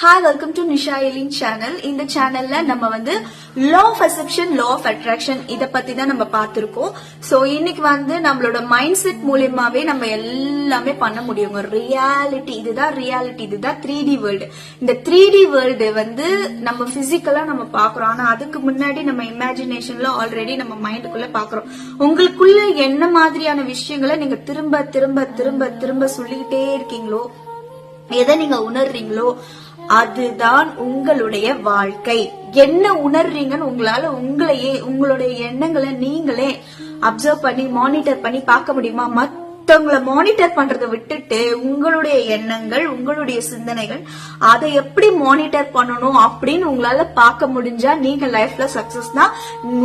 Hi welcome to Nisha Elin channel இந்த சேனல்ல நம்ம வந்து law of acceptance law of attraction இத பத்தி தான் நம்ம பார்த்திருக்கோம். சோ இன்னைக்கு வந்து நம்மளோட மைண்ட் செட் மூலியமாவே நம்ம எல்லாமே பண்ண முடியுங்க ரியாலிட்டி இதுதான் ரியாலிட்டி இதுதான் த்ரீ டி வேர்ல்டு இந்த த்ரீ டி வேர்ல்டு வந்து நம்ம பிசிக்கலா நம்ம பாக்குறோம் ஆனா அதுக்கு முன்னாடி நம்ம இமேஜினேஷன்ல ஆல்ரெடி நம்ம மைண்டுக்குள்ள பாக்குறோம் உங்களுக்குள்ள என்ன மாதிரியான விஷயங்களை நீங்க திரும்ப திரும்ப திரும்ப திரும்ப சொல்லிக்கிட்டே இருக்கீங்களோ எதை நீங்க உணர்றீங்களோ அதுதான் உங்களுடைய வாழ்க்கை. என்ன உணர்றீங்கன்னு உங்களால உங்களையே உங்களுடைய எண்ணங்களை நீங்களே அப்சர்வ் பண்ணி மானிட்டர் பண்ணி பார்க்க முடியுமா? மத்தவங்களை மானிட்டர் பண்றதை விட்டுட்டு உங்களுடைய எண்ணங்கள் உங்களுடைய சிந்தனைகள் அதை எப்படி மானிட்டர் பண்ணணும் அப்படின்னு உங்களால பார்க்க முடிஞ்சா நீங்க லைஃப்ல சக்சஸ் தான்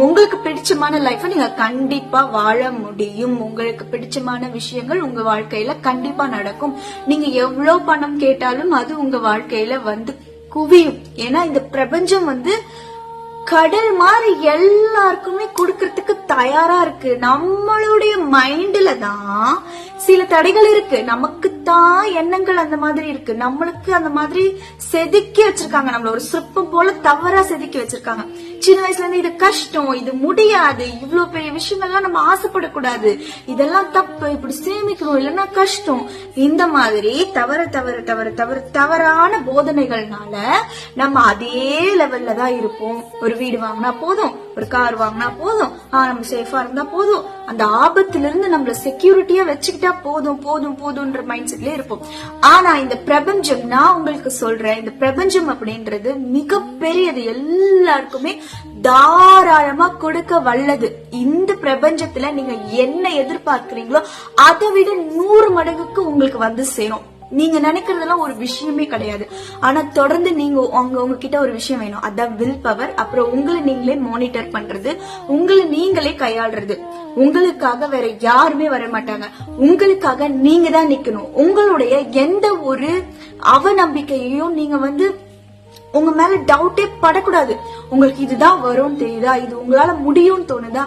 உங்களுக்கு பிடிச்சமான லைஃப நீங்க கண்டிப்பா வாழ முடியும். உங்களுக்கு பிடிச்சமான விஷயங்கள் உங்க வாழ்க்கையில கண்டிப்பா நடக்கும். நீங்க எவ்வளவு பணம் கேட்டாலும் அது உங்க வாழ்க்கையில வந்து குவியும். ஏன்னா இந்த பிரபஞ்சம் வந்து கடல் மாதிரி எல்லாருக்குமே கொடுக்கறதுக்கு தயாரா இருக்கு. நம்மளுடைய மைண்ட்ல தான் சில தடைகள் இருக்கு. நமக்கு தான் எண்ணங்கள் அந்த மாதிரி இருக்கு. நம்மளுக்கு அந்த மாதிரி செதுக்கி வச்சிருக்காங்க. நம்மள ஒரு சிற்பம் போல தவறா செதுக்கி வச்சிருக்காங்க. சின்ன வயசுல இருந்து இது கஷ்டம் இது முடியாது. இவ்வளவு பெரிய விஷயங்கள்லாம் நம்ம ஆசைப்படக்கூடாது. இதெல்லாம் தப்பு. இப்படி சேமிக்கணும். இல்லைன்னா கஷ்டம். இந்த மாதிரி தவற தவற தவற தவற தவறான போதனைகள்னால நம்ம அதே லெவல்ல தான் இருப்போம். ஒரு வீடு வாங்கினா போதும். ஒரு கார் வாங்கினா போதும். ஆஹ் நம்ம சேஃபா இருந்தா போதும். அந்த ஆபத்துல இருந்து நம்மள செக்யூரிட்டியா வச்சுக்கிட்டா போதும் போதும் போதும்ன்ற மைண்ட் செட்ல இருப்போம். ஆனா இந்த பிரபஞ்சம் நான் உங்களுக்கு சொல்றேன் இந்த பிரபஞ்சம் அப்படின்றது மிகப்பெரியது எல்லாருக்குமே தாராளமா கொடுக்க வல்லது. இந்த பிரபஞ்சத்துல நீங்க என்ன எதிர்பார்க்கிறீங்களோ அதை விட நூறு மடங்குக்கு உங்களுக்கு வந்து சேரும். நீங்க நினைக்கிறதெல்லாம் ஒரு விஷயமே கிடையாது. ஆனா தொடர்ந்து நீங்க உங்க உங்ககிட்ட ஒரு விஷயம் வேணும். அதான் வில் பவர் அப்புறம் உங்களை நீங்களே மானிட்டர் பண்றது. உங்களை நீங்களே கையாளுறது. உங்களுக்காக வேற யாருமே வர மாட்டாங்க. உங்களுக்காக நீங்க தான் நிக்கணும். உங்களுடைய எந்த ஒரு அவநம்பிக்கையையும் நீங்க வந்து உங்க மேல டவுட்டே படக்கூடாது. உங்களுக்கு இதுதான் வரும்னு தெரியுதா? இது உங்களால முடியும்னு தோணுதா?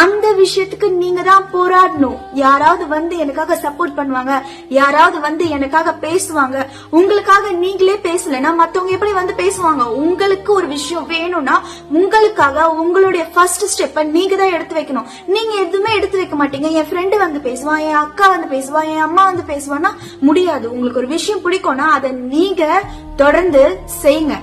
அந்த விஷயத்துக்கு நீங்க தான் போராடணும். யாராவது வந்து எனக்காக சப்போர்ட் பண்ணுவாங்க. யாராவது வந்து எனக்காக பேசுவாங்க. உங்களுக்காக நீங்களே பேசலன்னா மத்தவங்க எப்படி வந்து பேசுவாங்க? உங்களுக்கு ஒரு விஷயம் வேணும்னா உங்களுக்காக உங்களுடைய ஃபர்ஸ்ட் ஸ்டெப்ப நீங்க தான் எடுத்து வைக்கணும். நீங்க எதுவுமே எடுத்து வைக்க மாட்டீங்க. என் ஃப்ரெண்டு வந்து பேசுவான் என் அக்கா வந்து பேசுவா என் அம்மா வந்து பேசுவான்னா முடியாது. உங்களுக்கு ஒரு விஷயம் பிடிக்கும்னா அதை நீங்க தொடர்ந்து செய்யுங்க.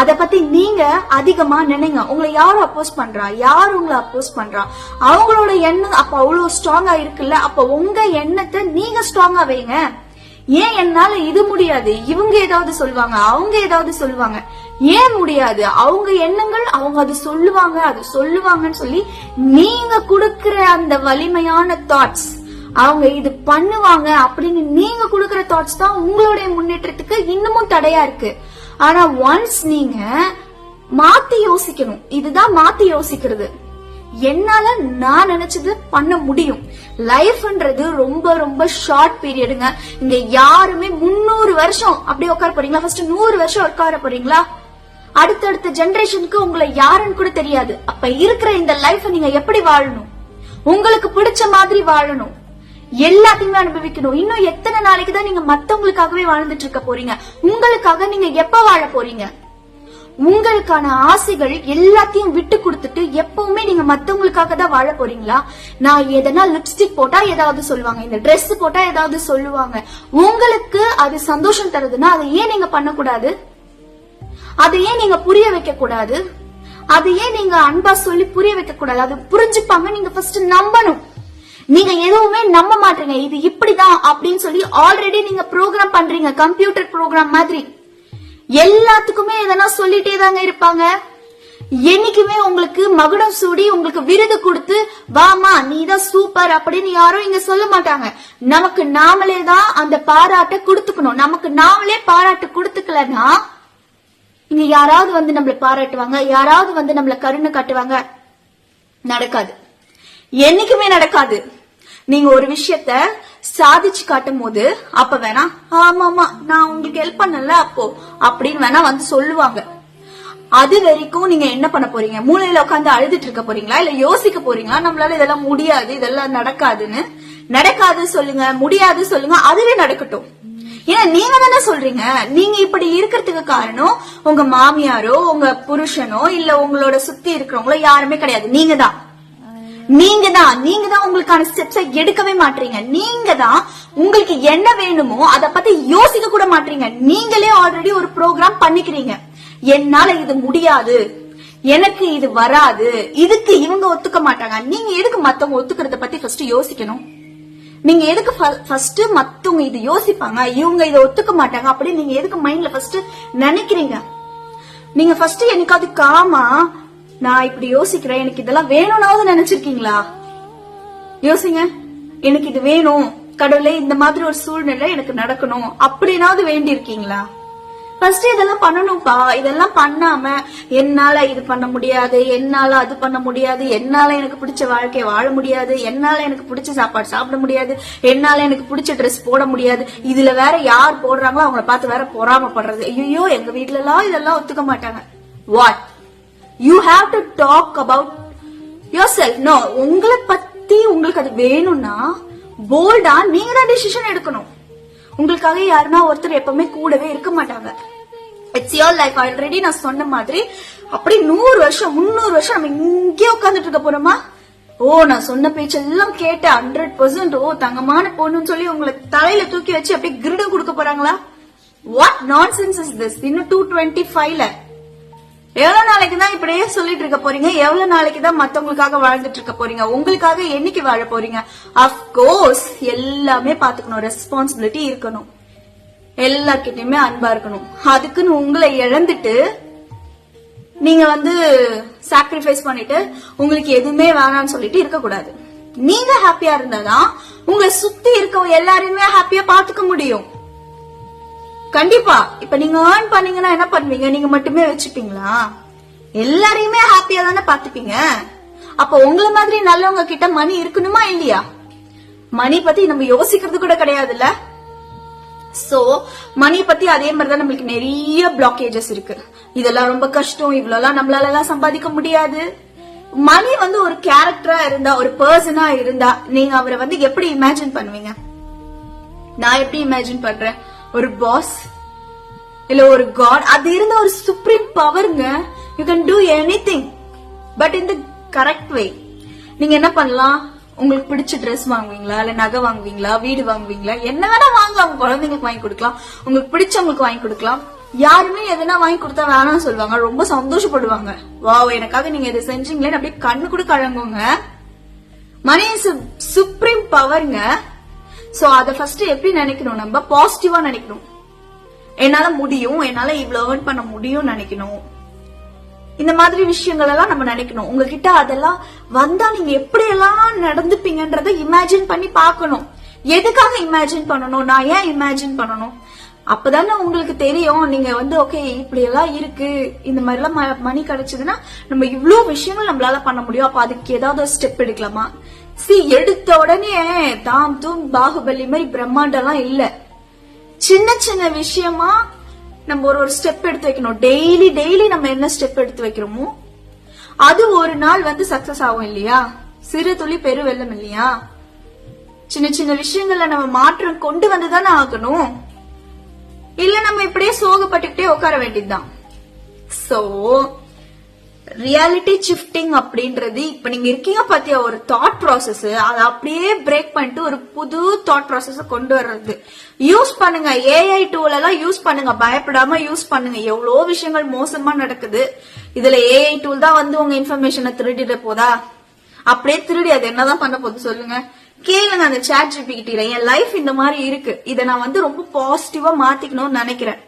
அத பத்தி நீங்க அதிகமா நினைங்க. உங்களை யாரு அப்போஸ் பண்றா? யார் உங்களை அப்போஸ் பண்றா? அவங்களோட எண்ணம் அப்ப அவ்வளவு ஸ்ட்ராங்கா இருக்குல்ல? அப்ப உங்க எண்ணத்தை நீங்க ஸ்ட்ராங்கா வைங்க. ஏன் என்னால இது முடியாது? இவங்க ஏதாவது சொல்லுவாங்க அவங்க ஏதாவது சொல்லுவாங்க. ஏன் முடியாது? அவங்க எண்ணங்கள் அவங்க அது சொல்லுவாங்க அது சொல்லுவாங்கன்னு சொல்லி நீங்க கொடுக்கிற அந்த வலிமையான தாட்ஸ் அவங்க இது பண்ணுவாங்க அப்படின்னு நீங்க கொடுக்கிற தாட்ஸ் தான் உங்களுடைய முன்னேற்றத்துக்கு இன்னமும் தடையா இருக்கு. ஆனா ஒன்ஸ் நீங்க மாத்தி யோசிக்கணும். இதுதான் மாத்தி யோசிக்கிறது. என்னால நான் நினைச்சது பண்ண முடியும். லைஃப்ன்றது ரொம்ப ரொம்ப ஷார்ட் பீரியடுங்க இங்க யாருமே முன்னூறு வருஷம் அப்படி உட்கார போறீங்களா? ஃபர்ஸ்ட் நூறு வருஷம் உட்கார போறீங்களா? அடுத்தடுத்த ஜெனரேஷனுக்கு உங்களை யாருன்னு கூட தெரியாது. அப்ப இருக்கிற இந்த லைஃப் நீங்க எப்படி வாழணும்? உங்களுக்கு பிடிச்ச மாதிரி வாழணும். எல்லாத்தையுமே அனுபவிக்கணும். இன்னும் எத்தனை நாளைக்கு தான் நீங்க மத்தவங்களுக்காகவே வாழ்ந்துட்டு இருக்க போறீங்க? உங்களுக்காக நீங்க எப்ப வாழ போறீங்க? உங்களுக்கான ஆசைகள் எல்லாத்தையும் விட்டு கொடுத்துட்டு எப்பவுமே நீங்க மத்தவங்களுக்காக தான் வாழ போறீங்களா? நான் எதனா லிப்ஸ்டிக் போட்டா ஏதாவது சொல்லுவாங்க இந்த ட்ரெஸ் போட்டா ஏதாவது சொல்லுவாங்க. உங்களுக்கு அது சந்தோஷம் தருதுன்னா அதை ஏன் நீங்க பண்ணக்கூடாது? அதை ஏன் நீங்க புரிய வைக்க கூடாது அதை ஏன் நீங்க அன்பா சொல்லி புரிய வைக்க கூடாது அது புரிஞ்சுப்பாங்க நீங்க ஃபர்ஸ்ட் நம்பணும். நீங்க எதுவுமே நம்ப மாட்டீங்க. இது இப்படிதான் அப்படின்னு சொல்லி ஆல்ரெடி நீங்க ப்ரோக்ராம் பண்றீங்க. கம்ப்யூட்டர் ப்ரோக்ராம் மாதிரி. எல்லாத்துக்குமே எதனா சொல்லிட்டே தாங்க இருப்பாங்க. என்னைக்குமே உங்களுக்கு மகுடம் சூடி உங்களுக்கு விருது கொடுத்து வாமா நீ தான் சூப்பர் அப்படின்னு யாரும் இங்க சொல்ல மாட்டாங்க. நமக்கு நாமளே தான் அந்த பாராட்டை கொடுத்துக்கணும். நமக்கு நாமளே பாராட்டு கொடுத்துக்கலன்னா இங்க யாராவது வந்து நம்மள பாராட்டுவாங்க யாராவது வந்து நம்மள கருணை காட்டுவாங்க. நடக்காது. என்னைக்குமே நடக்காது. நீங்க ஒரு விஷயத்த சாதிச்சு காட்டும் போது அப்ப வேணா ஆமா ஆமா நான் உங்களுக்கு ஹெல்ப் பண்ணல அப்போ அப்படின்னு வேணா வந்து சொல்லுவாங்க. அது வரைக்கும் நீங்க என்ன பண்ண போறீங்க? மூலையில உட்காந்து அழுதுட்டு இருக்க போறீங்களா? இல்ல யோசிக்க போறீங்களா? நம்மளால இதெல்லாம் முடியாது இதெல்லாம் நடக்காதுன்னு. நடக்காது சொல்லுங்க முடியாது சொல்லுங்க அதுவே நடக்கட்டும். ஏன்னா நீங்க தானே சொல்றீங்க. நீங்க இப்படி இருக்கிறதுக்கு காரணம் உங்க மாமியாரோ உங்க புருஷனோ இல்ல உங்களோட சுத்தி இருக்கிறவங்களோ யாருமே கிடையாது. நீங்க தான். நீங்க தான் நீங்க தான் உங்களுக்கான ஸ்டெப்ஸை எடுக்கவே மாட்டீங்க. நீங்க தான் உங்களுக்கு என்ன வேணுமோ அத பத்தி யோசிக்க கூட மாட்டீங்க. நீங்களே ஆல்ரெடி ஒரு ப்ரோக்ராம் பண்ணிக்கிறீங்க. என்னால இது முடியாது. எனக்கு இது வராது. இதுக்கு இவங்க ஒத்துக்க மாட்டாங்க. நீங்க எதுக்கு மத்தவங்க ஒத்துக்கிறத பத்தி ஃபர்ஸ்ட் யோசிக்கணும். நீங்க எதுக்கு ஃபர்ஸ்ட் மத்தவங்க இது யோசிப்பாங்க? இவங்க இதை ஒத்துக்க மாட்டாங்க அப்படின்னு நீங்க எதுக்கு மைண்ட்ல ஃபர்ஸ்ட் நினைக்கிறீங்க? நீங்க ஃபர்ஸ்ட் என்னைக்காவது காமா நான் இப்படி யோசிக்கிறேன். எனக்கு இதெல்லாம் வேணும்னாவது நினைச்சிருக்கீங்களா? யோசிங்க. எனக்கு இது வேணும். கடவுளே இந்த மாதிரி ஒரு சூழ்நிலை எனக்கு நடக்கணும். அப்படின்னாவது வேண்டி இருக்கீங்களா ஃபர்ஸ்ட் இதெல்லாம் பண்ணணும்ப்பா. இதெல்லாம் பண்ணாம என்னால இது பண்ண முடியாது என்னால அது பண்ண முடியாது என்னால எனக்கு பிடிச்ச வாழ்க்கையை வாழ முடியாது என்னால எனக்கு பிடிச்ச சாப்பாடு சாப்பிட முடியாது என்னால எனக்கு பிடிச்ச ட்ரெஸ் போட முடியாது. இதுல வேற யார் போடுறாங்களோ அவங்கள பார்த்து வேற பொறாமப்படுறது. ஐயோ எங்க வீட்ல எல்லாம் இதெல்லாம் ஒத்துக்க மாட்டாங்க. What you have to talk about yourself no உங்களை பத்தி உங்களுக்கு அது வேணும்னா போல்டா நீங்க தான் டிசிஷன் எடுக்கணும். உங்களுக்காக யாருன்னா ஒருத்தர் எப்பவுமே கூடவே இருக்க மாட்டாங்க. இட்ஸ் யோர் லைஃப் ஆல்ரெடி நான் சொன்ன மாதிரி அப்படி நூறு வருஷம் முன்னூறு வருஷம் நம்ம இங்கே உட்காந்துட்டு இருக்க போறோமா? ஓ நான் சொன்ன பேச்செல்லாம் கேட்ட ஹண்ட்ரட் பர்சன்ட் ஓ தங்கமான பொண்ணுன்னு சொல்லி உங்களை தலையில தூக்கி வச்சு அப்படியே கிரிடம் கொடுக்க போறாங்களா? What nonsense is this இன்னும் டூ டுவெண்ட்டி ஃபைவ்ல எவ்வளவு நாளைக்கு தான் இப்படியே சொல்லிட்டு இருக்க போறீங்க? எவ்வளவு நாளைக்கு தான் மத்தவங்களுக்காக வாழ்ந்துட்டு இருக்க போறீங்க? உங்களுக்காக என்னைக்கு வாழ போறீங்க? அப்கோர்ஸ் எல்லாமே பாத்துக்கணும் ரெஸ்பான்சிபிலிட்டி இருக்கணும். எல்லார்கிட்டயுமே அன்பா இருக்கணும். அதுக்குன்னு உங்களை இழந்துட்டு நீங்க வந்து சாக்ரிஃபைஸ் பண்ணிட்டு உங்களுக்கு எதுவுமே வேணாம்னு சொல்லிட்டு இருக்க கூடாது நீங்க ஹாப்பியா இருந்தாதான் உங்களை சுத்தி இருக்க எல்லாரையுமே ஹாப்பியா பாத்துக்க முடியும். கண்டிப்பா. இப்ப நீங்க ஏர்ன் பண்ணீங்கன்னா என்ன பண்ணுவீங்க? நீங்க மட்டுமே வச்சுப்பீங்களா? எல்லாரையுமே ஹாப்பியா தானே பாத்துப்பீங்க அப்ப உங்களை மாதிரி நல்லவங்க கிட்ட மணி இருக்கணுமா இல்லையா? மணி பத்தி நம்ம யோசிக்கிறது கூட கிடையாதுல்ல? சோ மணி பத்தி அதே மாதிரி தான் நம்மளுக்கு நிறைய பிளாக்கேஜஸ் இருக்கு. இதெல்லாம் ரொம்ப கஷ்டம். இவ்வளவு நம்மளால எல்லாம் சம்பாதிக்க முடியாது. மணி வந்து ஒரு கேரக்டரா இருந்தா ஒரு பர்சனா இருந்தா நீங்க அவரை வந்து எப்படி இமேஜின் பண்ணுவீங்க? நான் எப்படி இமேஜின் பண்றேன்? ஒரு பாஸ் இல்ல ஒரு காட் அது இருந்த ஒரு supreme பவருங்க you can do anything but in the correct way நீங்க என்ன பண்ணலாம்? உங்களுக்கு பிடிச்ச ட்ரெஸ் வாங்குவீங்களா? இல்ல நகை வாங்குவீங்களா? வீடு வாங்குவீங்களா? என்ன வேணா வாங்கலாம் உங்க குழந்தைங்களுக்கு வாங்கி கொடுக்கலாம். உங்களுக்கு பிடிச்சவங்களுக்கு வாங்கி கொடுக்கலாம். யாருமே எதுனா வாங்கி கொடுத்தா வேணாம்னு சொல்லுவாங்க. ரொம்ப சந்தோஷப்படுவாங்க. வாவ் எனக்காக நீங்க இதை செஞ்சீங்களேன்னு அப்படியே கண்ணு கூட கழங்குங்க மணி இஸ் சுப்ரீம் பவருங்க சோ அத ஃபர்ஸ்ட் எப்படி நினைக்கணும்? நம்ம பாசிட்டிவா நினைக்கணும். என்னால முடியும் என்னால இவ்வளவு ஏர்ன் பண்ண முடியும்னு நினைக்கணும். இந்த மாதிரி விஷயங்கள் எல்லாம் நம்ம நினைக்கணும். உங்ககிட்ட அதெல்லாம் வந்தா நீங்க எப்படி எல்லாம் நடந்துப்பீங்கன்றத இமேஜின் பண்ணி பார்க்கணும். எதுக்காக இமேஜின் பண்ணணும்? நான் ஏன் இமேஜின் பண்ணணும்? அப்பதானே உங்களுக்கு தெரியும். நீங்க வந்து ஓகே இப்படி எல்லாம் இருக்கு. இந்த மாதிரி எல்லாம் ம- மணி கிடைச்சதுன்னா நம்ம இவ்வளவு விஷயங்கள் நம்மளால பண்ண முடியும். அப்ப அதுக்கு ஏதாவது ஸ்டெப் எடுக்கலாமா? சி எடுத்த உடனே தாம் தூம் பாகுபலி மாதிரி பிரம்மாண்டம்லாம் இல்ல. சின்ன சின்ன விஷயமா நம்ம ஒரு ஒரு ஸ்டெப் எடுத்து வைக்கணும். டெய்லி டெய்லி நம்ம என்ன ஸ்டெப் எடுத்து வைக்கிறோமோ அது ஒரு நாள் வந்து சக்சஸ் ஆகும் இல்லையா? சிறு துளி பெரு வெள்ளம் இல்லையா? சின்ன சின்ன விஷயங்கள்ல நம்ம மாற்றம் கொண்டு வந்துதானே ஆகணும். இல்ல நம்ம இப்படியே சோகப்பட்டுக்கிட்டே உட்கார வேண்டியதுதான். சோ ரியாலிட்டி ஷிஃப்டிங் அப்படின்றது இப்ப நீங்க இருக்கீங்க பாத்தியா ஒரு தாட் ப்ராசஸ் அதை அப்படியே பிரேக் பண்ணிட்டு ஒரு புது தாட் ப்ராசஸ் கொண்டு வர்றது. யூஸ் பண்ணுங்க. ஏஐ டூல் எல்லாம் யூஸ் பண்ணுங்க. பயப்படாம யூஸ் பண்ணுங்க. எவ்வளோ விஷயங்கள் மோசமா நடக்குது. இதுல ஏஐ டூல் தான் வந்து உங்க இன்ஃபர்மேஷனை திருடிட போதா? அப்படியே திருடி அது என்னதான் பண்ண போகுது சொல்லுங்க. கேளுங்க அந்த சேட் ஜிபிகிட்டில என் லைஃப் இந்த மாதிரி இருக்கு. இதை நான் வந்து ரொம்ப பாசிட்டிவா மாத்திக்கணும்னு நினைக்கிறேன்.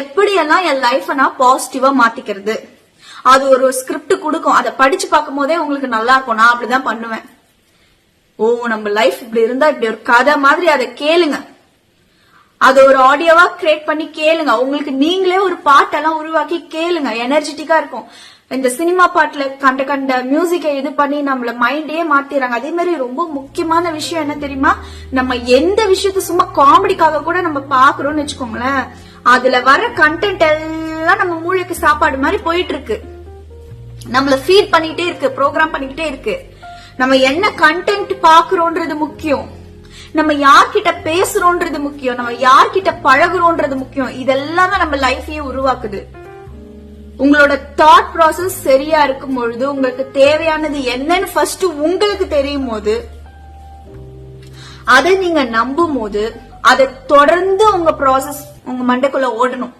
எப்படியெல்லாம் என் லைஃப நான் பாசிட்டிவா மாத்திக்கிறது? அது ஒரு ஸ்கிரிப்ட் கொடுக்கும். அதை படிச்சு பார்க்கும் போதே உங்களுக்கு நல்லா இருக்கும். நான் அப்படிதான் பண்ணுவேன். ஓ நம்ம லைஃப் இப்படி இருந்தா இப்படி ஒரு கதை மாதிரி அதை கேளுங்க. அது ஒரு ஆடியோவா கிரியேட் பண்ணி கேளுங்க. உங்களுக்கு நீங்களே ஒரு பாட்டெல்லாம் உருவாக்கி கேளுங்க. எனர்ஜெட்டிக்கா இருக்கும். இந்த சினிமா பாட்டுல கண்ட கண்ட மியூசிக்கை இது பண்ணி நம்மள மைண்டே மாத்திடுறாங்க. அதே மாதிரி ரொம்ப முக்கியமான விஷயம் என்ன தெரியுமா? நம்ம எந்த விஷயத்த சும்மா காமெடிக்காக கூட நம்ம பாக்குறோம்னு வச்சுக்கோங்களேன். அதுல வர கண்டென்ட் எல்லாம் நம்ம மூளைக்கு சாப்பாடு மாதிரி போயிட்டு இருக்கு. நம்மள ஃபீட் பண்ணிட்டே இருக்கு ப்ரோக்ராம் பண்ணிக்கிட்டே இருக்கு. நம்ம என்ன கண்டென்ட் பாக்குறோன்றது முக்கியம். நம்ம யார்கிட்ட பேசுறோன்றது முக்கியம். நம்ம யார்கிட்ட பழகுறோன்றது முக்கியம். இதெல்லாமே நம்ம லைஃபையே உருவாக்குது. உங்களோட தாட் ப்ராசஸ் சரியா இருக்கும் பொழுது உங்களுக்கு தேவையானது என்னன்னு ஃபர்ஸ்ட் உங்களுக்கு தெரியும் போது அதை நீங்க நம்பும் போது அதை தொடர்ந்து உங்க ப்ராசஸ் உங்க மண்டைக்குள்ள ஓடணும்.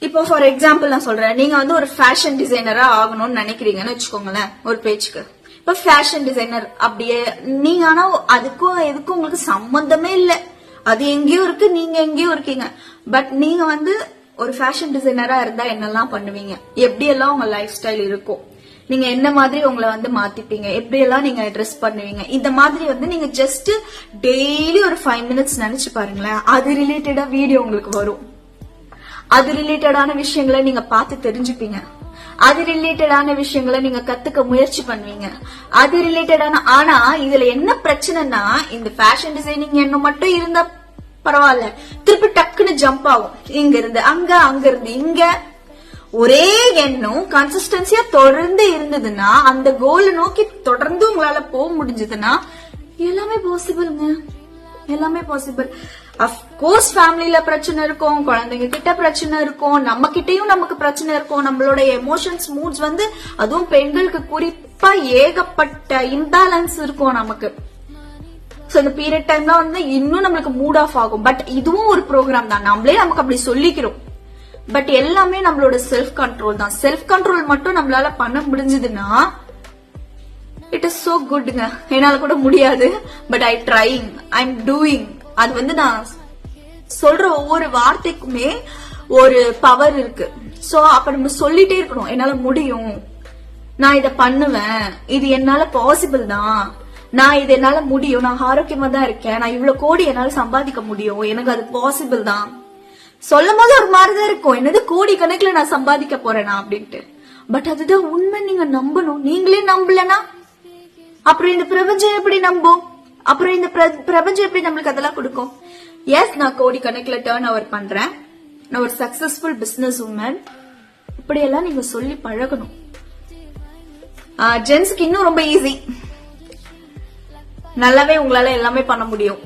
இப்போ ஃபார் எக்ஸாம்பிள் நான் சொல்றேன். நீங்க வந்து ஒரு ஃபேஷன் டிசைனரா ஆகணும்னு நினைக்கிறீங்கன்னு வச்சுக்கோங்களேன் ஒரு பேச்சுக்கு. இப்ப ஃபேஷன் டிசைனர் அப்படியே நீங்க ஆனா அதுக்கும் எதுக்கும் உங்களுக்கு சம்பந்தமே இல்லை. அது எங்கேயோ இருக்கு நீங்க எங்கேயோ இருக்கீங்க. பட் நீங்க வந்து ஒரு ஃபேஷன் டிசைனரா இருந்தா என்னெல்லாம் பண்ணுவீங்க? எப்படி எல்லாம் உங்க லைஃப் ஸ்டைல் இருக்கும்? நீங்க என்ன மாதிரி உங்களை வந்து மாத்திப்பீங்க? எப்படி எல்லாம் நீங்க ட்ரெஸ் பண்ணுவீங்க? இந்த மாதிரி வந்து நீங்க ஜஸ்ட் டெய்லி ஒரு ஃபைவ் மினிட்ஸ் நினைச்சு பாருங்களேன். அது ரிலேட்டடா வீடியோ உங்களுக்கு வரும். அது ரிலேட்டடான விஷயங்களை நீங்க பார்த்து தெரிஞ்சுப்பீங்க. அது ரிலேட்டடான விஷயங்களை நீங்க கத்துக்க முயற்சி பண்ணுவீங்க. அது ரிலேட்டடான ஆனா இதுல என்ன பிரச்சனைனா இந்த ஃபேஷன் டிசைனிங் என்ன மட்டும் இருந்தா பரவாயில்ல. திருப்பி டக்குன்னு ஜம்ப் ஆகும். இங்க இருந்து அங்க அங்க இருந்து இங்க. ஒரே எண்ணம் கன்சிஸ்டன்சியா தொடர்ந்து இருந்ததுன்னா அந்த கோலை நோக்கி தொடர்ந்து உங்களால போக முடிஞ்சதுன்னா எல்லாமே பாசிபிள்ங்க எல்லாமே பாசிபிள் அப்கோர்ஸ் ஃபேமிலியில பிரச்சனை இருக்கும் குழந்தைங்க கிட்ட பிரச்சனை இருக்கும் நம்ம கிட்டயும் நமக்கு பிரச்சனை இருக்கும். நம்மளோட எமோஷன்ஸ் மூட்ஸ் வந்து அதுவும் பெண்களுக்கு குறிப்பா ஏகப்பட்ட இம்பேலன்ஸ் இருக்கும் நமக்கு. சோ இந்த பீரியட் டைம்ல வந்து இன்னும் நம்மளுக்கு மூட் ஆஃப் ஆகும். பட் இதுவும் ஒரு ப்ரோக்ராம் தான். நம்மளே நமக்கு அப்படி சொல்லிக்கிறோம். பட் எல்லாமே நம்மளோட செல்ஃப் கண்ட்ரோல் தான். செல்ஃப் கண்ட்ரோல் மட்டும் நம்மளால பண்ண முடிஞ்சதுன்னா இட் இஸ் சோ குட்ங்க என்னால கூட முடியாது. But I trying I am doing அது வந்து நான் சொல்ற ஒவ்வொரு வார்த்தைக்குமே ஒரு பவர் இருக்கு. சோ அப்ப நம்ம சொல்லிட்டே இருக்கணும். என்னால முடியும். நான் இத பண்ணுவேன். இது என்னால பாசிபிள் தான். நான் இது என்னால முடியும். நான் ஆரோக்கியமா தான் இருக்கேன். நான் இவ்வளவு கோடி என்னால சம்பாதிக்க முடியும். எனக்கு அது பாசிபிள் தான். சொல்லும் போது ஒரு மாதிரிதான் இருக்கும். என்னது கோடி கணக்குல நான் சம்பாதிக்க போறேனா அப்படின்ட்டு. பட் அதுதான் உண்மை. நீங்க நம்பணும். நீங்களே நம்பலனா? அப்புறம் இந்த பிரபஞ்சம் எப்படி நம்பும்? அப்புறம் இந்த பிர- பிரபஞ்சம் எப்படி நம்மளுக்கு அதெல்லாம் கொடுக்கும்? எஸ் நான் கோடி கணக்குல டேர்ன் ஓவர் பண்றேன். நான் ஒரு சக்சஸ்ஃபுல் பிசினஸ் உமன் இப்படியெல்லாம் நீங்க சொல்லி பழகணும். ஜென்ஸ்க்கு இன்னும் ரொம்ப ஈஸி நல்லாவே உங்களால எல்லாமே பண்ண முடியும்.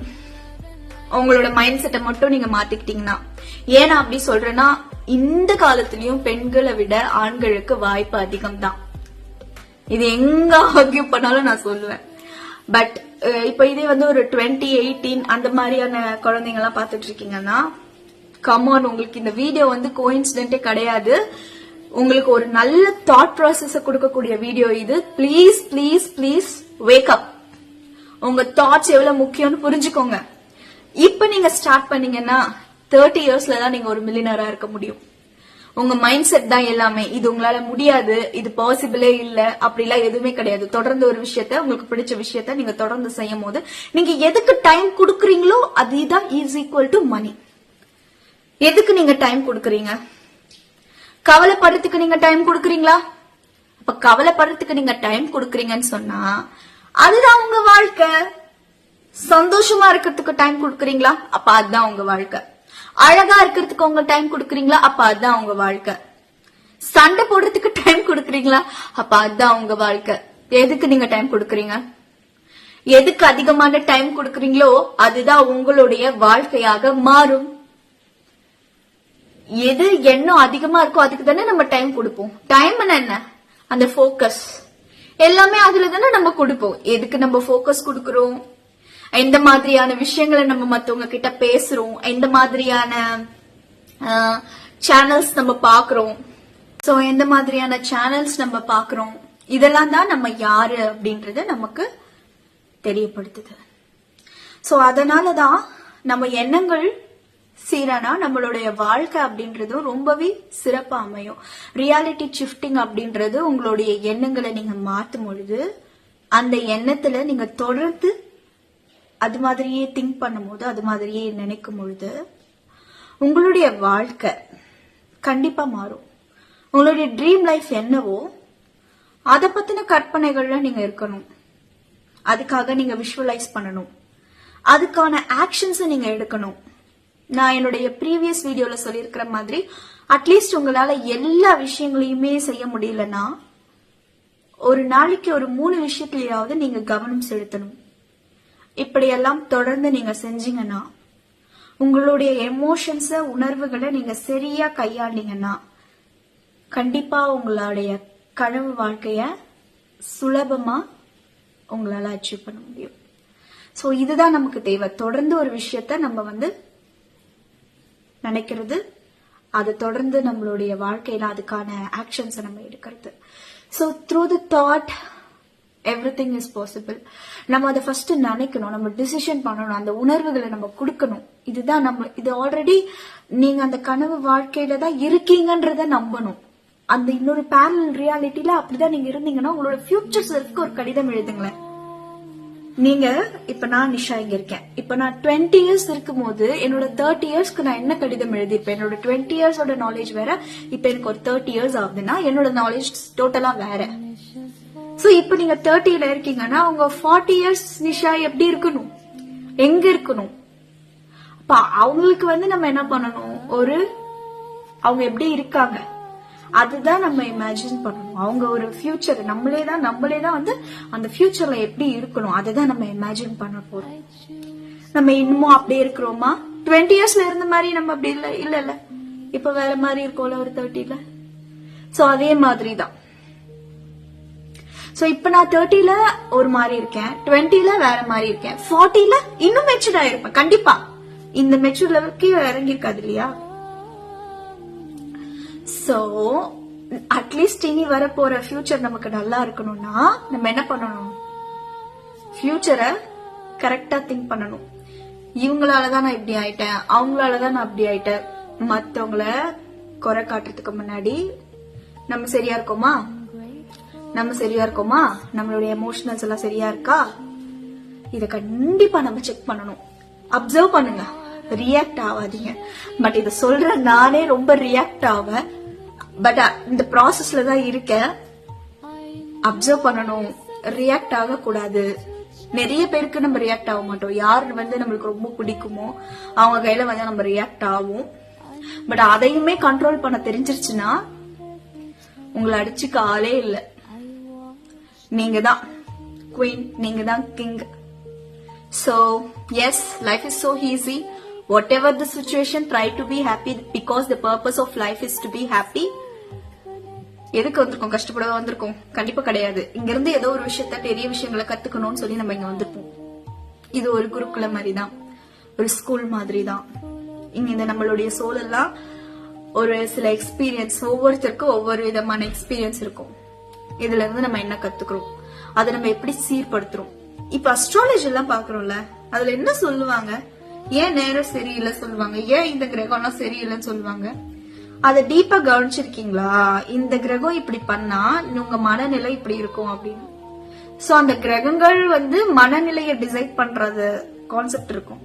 உங்களோட மைண்ட் செட்டை மட்டும் நீங்க மாத்திக்கிட்டீங்கன்னா. ஏன் அப்படி சொல்றேன்னா இந்த காலத்திலயும் பெண்களை விட ஆண்களுக்கு வாய்ப்பு அதிகம் தான் இது எங்க ஆர்கியூ பண்ணாலும் நான் சொல்லுவேன். பட் uh, இப்ப இதே வந்து ஒரு டுவெண்ட்டி எயிட்டீன் அந்த மாதிரியான குழந்தைங்க எல்லாம் பாத்துட்டு இருக்கீங்கன்னா கமான் உங்களுக்கு இந்த வீடியோ வந்து கோயின்சிடென்ட்டே கிடையாது. உங்களுக்கு ஒரு நல்ல தாட் ப்ராசஸ கொடுக்கக்கூடிய வீடியோ இது. Please please please wake up உங்க தாட்ஸ் எவ்வளவு முக்கியம்னு புரிஞ்சுக்கோங்க. இப்ப நீங்க ஸ்டார்ட் பண்ணீங்கன்னா தேர்ட்டி இயர்ஸ்ல தான் நீங்க ஒரு மில்லினரா இருக்க முடியும். உங்க மைண்ட் செட் தான் எல்லாமே. இது உங்களால முடியாது இது பாசிபிளே இல்ல அப்படிலாம் எதுவுமே கிடையாது. தொடர்ந்து ஒரு விஷயத்த உங்களுக்கு பிடிச்ச விஷயத்த நீங்க தொடர்ந்து செய்யும் போது நீங்க எதுக்கு டைம் கொடுக்குறீங்களோ அதுதான் இஸ் ஈக்குவல் டு மணி எதுக்கு நீங்க டைம் கொடுக்குறீங்க? கவலைப்படுறதுக்கு நீங்க டைம் கொடுக்குறீங்களா? அப்ப கவலைப்படுறதுக்கு நீங்க டைம் கொடுக்குறீங்கன்னு சொன்னா அதுதான் உங்க வாழ்க்கை. சந்தோஷமா இருக்கிறதுக்கு டைம் கொடுக்குறீங்களா? அப்ப அதுதான் உங்க வாழ்க்கை. அழகா இருக்கிறதுக்கு உங்க டைம் கொடுக்குறீங்களா? அப்ப அதுதான் உங்க வாழ்க்கை. சண்டை போடுறதுக்கு டைம் கொடுக்குறீங்களா? அப்ப அதுதான் உங்க வாழ்க்கை. எதுக்கு நீங்க டைம் கொடுக்குறீங்க? எதுக்கு அதிகமான டைம் கொடுக்குறீங்களோ அதுதான் உங்களுடைய வாழ்க்கையாக மாறும். எது எண்ணம் அதிகமா இருக்கோ அதுக்கு தானே நம்ம டைம் கொடுப்போம். டைம் என்ன? அந்த ஃபோக்கஸ் எல்லாமே அதுல தானே நம்ம கொடுப்போம். எதுக்கு நம்ம ஃபோக்கஸ் கொடுக்கறோம்? எந்த மாதிரியான விஷயங்களை நம்ம மத்தவங்க கிட்ட பேசுறோம் எந்த மாதிரியான சேனல்ஸ் நம்ம பாக்குறோம். சோ எந்த மாதிரியான சேனல்ஸ் நம்ம பாக்குறோம். இதெல்லாம் தான் நம்ம யாரு அப்படின்றத நமக்கு தெரியப்படுத்துது. சோ அதனாலதான் நம்ம எண்ணங்கள் சீரானா நம்மளுடைய வாழ்க்கை அப்படின்றதும் ரொம்பவே சிறப்பா அமையும். ரியாலிட்டி ஷிஃப்டிங் அப்படின்றது உங்களுடைய எண்ணங்களை நீங்க மாத்தும் பொழுது அந்த எண்ணத்துல நீங்க தொடர்ந்து அது மாதிரியே திங்க் பண்ணும்போது அது மாதிரியே நினைக்கும் பொழுது உங்களுடைய வாழ்க்கை கண்டிப்பா மாறும். உங்களுடைய ட்ரீம் லைஃப் என்னவோ அதை பத்தின கற்பனைகள்ல நீங்க இருக்கணும். அதுக்காக நீங்க விஷுவலைஸ் பண்ணணும். அதுக்கான ஆக்ஷன்ஸ் நீங்க எடுக்கணும். நான் என்னுடைய ப்ரீவியஸ் வீடியோல சொல்லியிருக்கிற மாதிரி அட்லீஸ்ட் உங்களால எல்லா விஷயங்களையுமே செய்ய முடியலன்னா ஒரு நாளைக்கு ஒரு மூணு விஷயத்திலேயாவது நீங்க கவனம் செலுத்தணும். இப்படியெல்லாம் தொடர்ந்து நீங்க செஞ்சீங்கன்னா உங்களுடைய எமோஷன்ஸ உணர்வுகளை நீங்க சரியா கையாண்டீங்கன்னா கண்டிப்பா உங்களுடைய கனவு வாழ்க்கைய சுலபமா உங்களால அச்சீவ் பண்ண முடியும். சோ இதுதான் நமக்கு தேவை. தொடர்ந்து ஒரு விஷயத்த நம்ம வந்து நினைக்கிறது அதை தொடர்ந்து நம்மளுடைய வாழ்க்கையில அதுக்கான ஆக்ஷன்ஸை நம்ம எடுக்கிறது. So through the thought everything is possible நம்ம அதை ஃபர்ஸ்ட் நினைக்கணும். நம்ம டிசிஷன் பண்ணணும். அந்த உணர்வுகளை நம்ம கொடுக்கணும். இதுதான் நம்ம இது ஆல்ரெடி நீங்க அந்த கனவு வாழ்க்கையில தான் இருக்கீங்கன்றத நம்பணும். அந்த இன்னொரு பேரல் ரியாலிட்டியில அப்படிதான் நீங்க இருந்தீங்கன்னா உங்களோட ஃபியூச்சர் செல்ஃப்க்கு ஒரு கடிதம் எழுதுங்களேன். நீங்க இப்ப நான் நிஷா இங்க இருக்கேன். இப்ப நான் டுவெண்ட்டி இயர்ஸ் இருக்கும்போது என்னோட தேர்ட்டி இயர்ஸ்க்கு நான் என்ன கடிதம் எழுதிப்பேன் என்னோட டுவெண்ட்டி இயர்ஸோட நாலேஜ் வேற. இப்ப எனக்கு ஒரு தேர்ட்டி இயர்ஸ் ஆகுதுன்னா என்னோட நாலேஜ் டோட்டலா வேற. சோ இப்ப நீங்க தேர்ட்டில இருக்கீங்கன்னா உங்க ஃபார்ட்டி இயர்ஸ் நிஷா எப்படி இருக்கணும்? எங்க இருக்கணும்? அப்ப அவங்களுக்கு வந்து நம்ம என்ன பண்ணணும்? ஒரு அவங்க எப்படி இருக்காங்க? அதுதான் நம்ம இமேஜின் பண்ணணும். அவங்க ஒரு ஃபியூச்சர் நம்மளே தான் நம்மளே தான் வந்து அந்த ஃபியூச்சர்ல எப்படி இருக்கணும்? அதை தான் நம்ம இமேஜின் பண்ண போறோம். நம்ம இன்னமும் அப்படியே இருக்கிறோமா? டுவெண்ட்டி இயர்ஸ்ல இருந்த மாதிரி நம்ம அப்படி இல்ல இல்ல இல்ல இப்ப வேற மாதிரி இருக்கோம்ல ஒரு தேர்ட்டில சோ அதே மாதிரி தான் சோ இப்ப நான் தேர்ட்டில ஒரு மாதிரி இருக்கேன். டுவெண்ட்டில வேற மாதிரி இருக்கேன். ஃபார்ட்டில இன்னும் மெச்சூர்டா இருப்பேன் கண்டிப்பா. இந்த மெச்சூர் லெவலுக்கு இறங்கி இருக்காது இல்லையா? சோ அட்லீஸ்ட் இனி வரப்போற ஃபியூச்சர் நமக்கு நல்லா இருக்கணும்னா நம்ம என்ன பண்ணணும்? ஃபியூச்சரை கரெக்டா திங்க் பண்ணணும். இவங்களாலதான் நான் இப்படி ஆயிட்டேன். அவங்களாலதான் நான் அப்படி ஆயிட்டேன். மத்தவங்கள குறை காட்டுறதுக்கு முன்னாடி நம்ம சரியா இருக்கோமா? நம்ம சரியா இருக்கோமா? நம்மளுடைய எமோஷனல்ஸ் எல்லாம் சரியா இருக்கா? இத கண்டிப்பா நம்ம செக் பண்ணணும். அப்சர்வ் பண்ணுங்க. ரியாக்ட் ஆகாதீங்க. பட் இத சொல்ற நானே ரொம்ப ரியாக்ட் ஆவேன். பட் இந்த ப்ராசஸ்ல தான் இருக்கேன். அப்சர்வ் பண்ணணும். ரியாக்ட் ஆகக்கூடாது. நிறைய பேருக்கு நம்ம ரியாக்ட் ஆக மாட்டோம். யார் வந்து நம்மளுக்கு ரொம்ப பிடிக்குமோ அவங்க கையில வந்து நம்ம ரியாக்ட் ஆகும். பட் அதையுமே கண்ட்ரோல் பண்ண தெரிஞ்சிருச்சுன்னா உங்களை அடிச்சுக்க ஆளே இல்லை. நீங்க தான் குயின் நீங்க தான் king so as life is so easy whatever the situation try to be happy because the purpose of life is to be happy எதுக்கு வந்திருக்கோம்? கஷ்டப்பட வந்திருக்கோம். கண்டிப்பா கிடையாது. இங்க இருந்து ஏதோ ஒரு விஷயத்த பெரிய விஷயங்களை கத்துக்கணும்னு சொல்லி நம்ம இங்க வந்திருப்போம். இது ஒரு குருக்குல மாதிரி தான் ஒரு ஸ்கூல் மாதிரி தான் இங்க இந்த நம்மளுடைய சூழல்லாம் ஒரு சில எக்ஸ்பீரியன்ஸ் ஒவ்வொருத்தருக்கும் ஒவ்வொரு விதமான எக்ஸ்பீரியன்ஸ் இருக்கும். இதுல இருந்து நம்ம என்ன கத்துக்கிறோம்? அதை நம்ம எப்படி சீர்படுத்துறோம்? இப்ப அஸ்ட்ராலஜி எல்லாம் பாக்குறோம்ல அதுல என்ன சொல்லுவாங்க? ஏன் நேரம் சரியில்லை சொல்லுவாங்க. ஏன் இந்த கிரகம் எல்லாம் சரியில்லைன்னு சொல்லுவாங்க? அதை டீப்பா கவனிச்சிருக்கீங்களா? இந்த கிரகம் இப்படி பண்ணா உங்க மனநிலை இப்படி இருக்கும் அப்படின்னு. சோ அந்த கிரகங்கள் வந்து மனநிலையை டிசைட் பண்றது கான்செப்ட் இருக்கும்.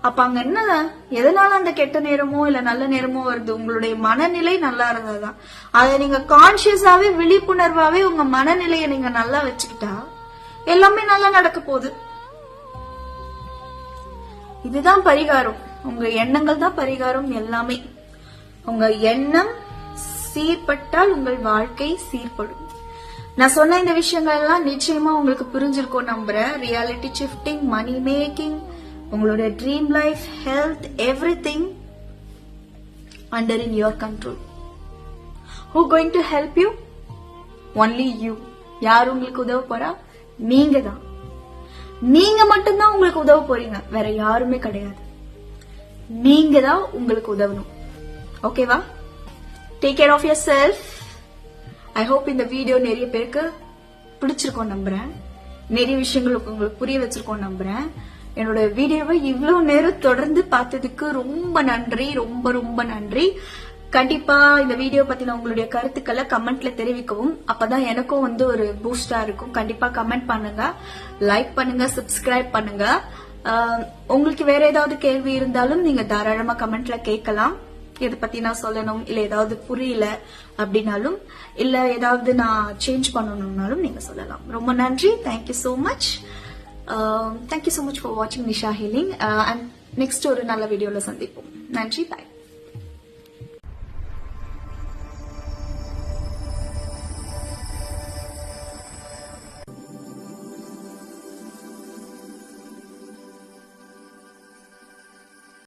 அப்ப அங்க என்ன? எதனால அந்த கெட்ட நேரமோ இல்ல நல்ல நேரமோ வருது? உங்களுடைய மனநிலை நல்லா இருந்ததுதான் அதை நீங்க கான்சியஸாவே விழிப்புணர்வாவே உங்க மனநிலையை நீங்க நல்லா வச்சுக்கிட்டா எல்லாமே நல்லா நடக்க போகுது. இதுதான் பரிகாரம். உங்க எண்ணங்கள் தான் பரிகாரம் எல்லாமே. உங்க எண்ணம் சீர்பட்டால் உங்கள் வாழ்க்கை சீர்படும். நான் சொன்ன இந்த விஷயங்கள் எல்லாம் நிச்சயமா உங்களுக்கு புரிஞ்சிருக்கும் நம்புறேன். ரியாலிட்டி ஷிஃப்டிங் மணி மேக்கிங் உங்களோட dream life health everything under in your control who going to help you only you யார் உங்களுக்கு உதவ போறா? நீங்க தான். நீங்க மட்டும்தான் உங்களுக்கு உதவ போறீங்க. வேற யாருமே கிடையாது. நீங்க தான் உங்களுக்கு உதவணும். ஓகேவா take care of yourself I hope இந்த வீடியோ நிறைய பேருக்கு பிடிச்சிருக்கோம் நம்புறேன். நிறைய விஷயங்களுக்கு உங்களுக்கு புரிய வச்சிருக்கோம் நம்புறேன். என்னோட வீடியோவை இவ்வளவு நேரம் தொடர்ந்து பார்த்ததுக்கு ரொம்ப நன்றி ரொம்ப ரொம்ப நன்றி. கண்டிப்பா இந்த வீடியோ பத்தின உங்களுடைய கருத்துக்களை கமெண்ட்ல தெரிவிக்கவும். அப்பதான் எனக்கும் வந்து ஒரு பூஸ்டா இருக்கும். கண்டிப்பா கமெண்ட் பண்ணுங்க லைக் பண்ணுங்க சப்ஸ்கிரைப் பண்ணுங்க. உங்களுக்கு வேற ஏதாவது கேள்வி இருந்தாலும் நீங்க தாராளமா கமெண்ட்ல கேட்கலாம். இதை பத்தி நான் சொல்லணும் இல்ல ஏதாவது புரியல அப்படின்னாலும் இல்ல ஏதாவது நான் சேஞ்ச் பண்ணணும்னாலும் நீங்க சொல்லலாம். ரொம்ப நன்றி. Thank you so much thank you so much for வாட்சிங் நிஷா ஹீலிங் அண்ட் நெக்ஸ்ட் ஒரு நல்ல வீடியோவில் சந்திப்போம். நன்றி பாய்